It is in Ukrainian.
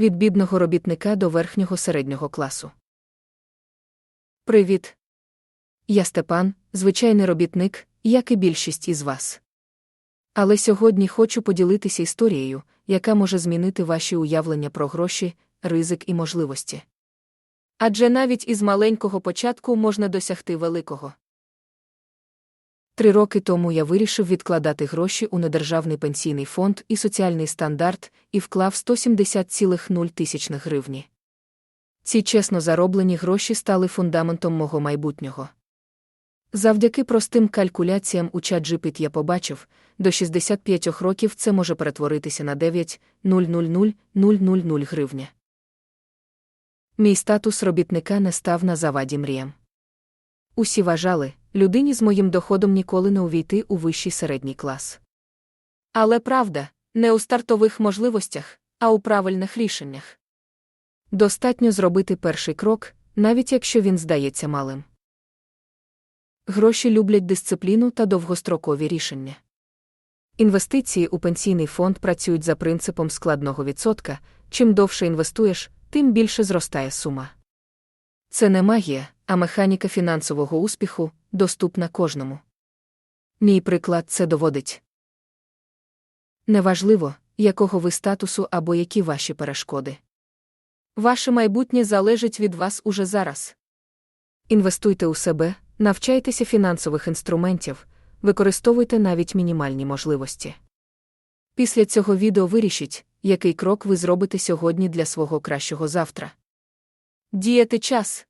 від бідного робітника до верхнього середнього класу. Привіт. Я Степан, звичайний робітник, як і більшість із вас. Але сьогодні хочу поділитися історією, яка може змінити ваші уявлення про гроші, ризик і можливості. Адже навіть із маленького початку можна досягти великого. Три роки тому я вирішив відкладати гроші у недержавний пенсійний фонд і соціальний стандарт і вклав 170,0 тисячних гривні. Ці чесно зароблені гроші стали фундаментом мого майбутнього. Завдяки простим калькуляціям у чат GPT я побачив, до 65 років це може перетворитися на 9,000,000 гривня. Мій статус робітника не став на заваді мріям. Усі вважали, людині з моїм доходом ніколи не увійти у вищий середній клас. Але правда, не у стартових можливостях, а у правильних рішеннях. Достатньо зробити перший крок, навіть якщо він здається малим. Гроші люблять дисципліну та довгострокові рішення. Інвестиції у пенсійний фонд працюють за принципом складного відсотка чим довше інвестуєш, тим більше зростає сума. Це не магія, а механіка фінансового успіху, доступна кожному. Мій приклад це доводить. Неважливо, якого ви статусу або які ваші перешкоди. Ваше майбутнє залежить від вас уже зараз. Інвестуйте у себе, навчайтеся фінансових інструментів, використовуйте навіть мінімальні можливості. Після цього відео вирішіть, який крок ви зробите сьогодні для свого кращого завтра. Діяти час.